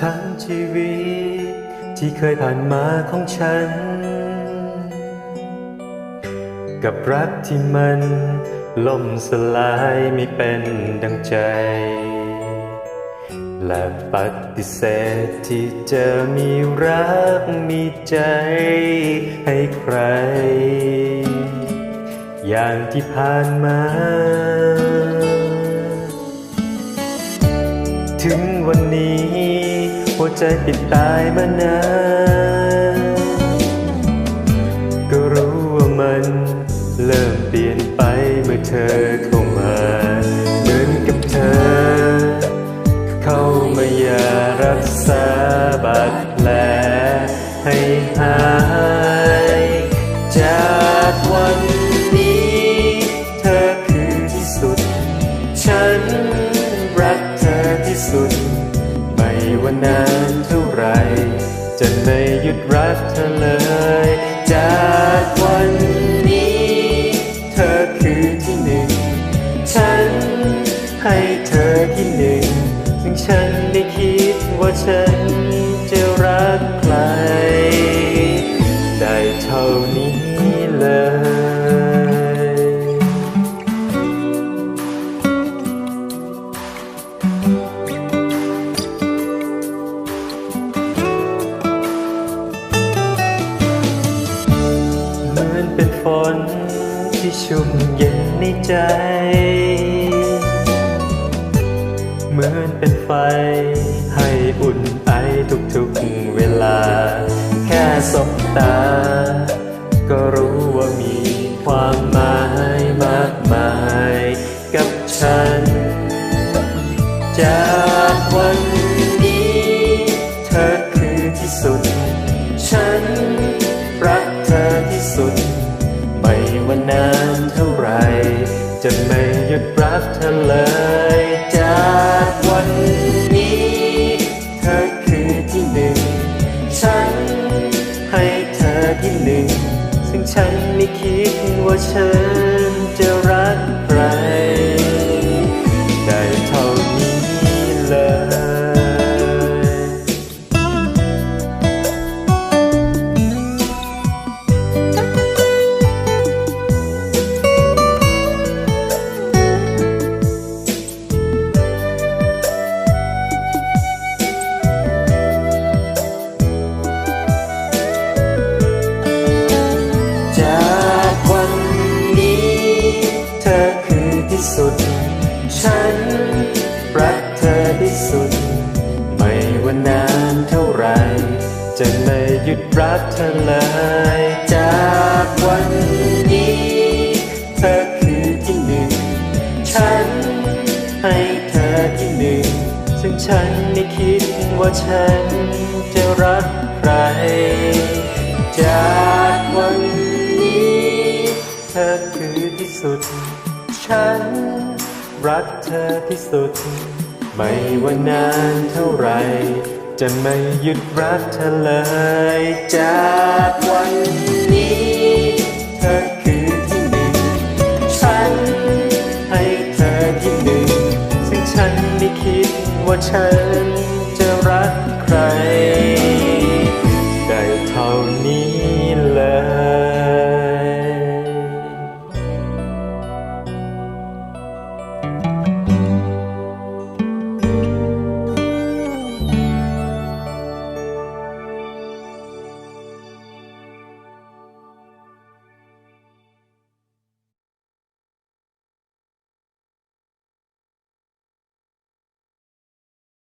ทั้งชีวิตที่เคยผ่านมาของฉัน กับรักที่มันล่มสลายไม่เป็นดังใจ และปฏิเสธที่จะมีรักมีใจให้ใคร อย่างที่ผ่านมา ถึงวันนี้ ใจปิดตายมานานก็รู้ว่ามันเริ่มเปลี่ยนไปเมื่อเธอเข้ามาเหมือนกับเธอ เข้ามาอย่ารักษาบาดแผลให้หายจากวันนี้ เธอคือที่สุด ฉันรักเธอที่สุด ไม่ว่านานเท่าไร จะไม่หยุดรักเธอเลย จากวันนี้ เธอคือที่หนึ่ง ฉันให้เธอที่หนึ่งซึ่งฉันได้คิดว่าฉันจะรัก ชุ่มเย็นในใจ เหมือนเป็นไฟ ให้อุ่นไอทุกๆเวลา แค่สบตา ก็รู้ว่ามีความหมายมากมายกับฉัน จากวัน ว่านานเท่าไร จะไม่หยุดรักเธอเลยจากวันนี้ เธอคือที่หนึ่ง ฉันให้เธอที่หนึ่ง ซึ่งฉันไม่คิดว่าเธอ ที่สุด ฉันรักเธอที่สุด ไม่ว่านานเท่าไร จะไม่หยุดรักเธอเลยจากวันนี้ เธอคือที่หนึ่ง ฉันให้เธอที่หนึ่ง ซึ่งฉันไม่คิดว่าฉันจะรักใคร จากวันนี้ เธอคือที่สุด ฉัน รักเธอที่สุด ไม่ว่านานเท่าไร จะไม่หยุดรักเธอเลยจากวันนี้ เธอคือที่หนึ่ง ฉัน ให้เธอที่หนึ่ง ซึ่งฉันไม่คิดว่าฉัน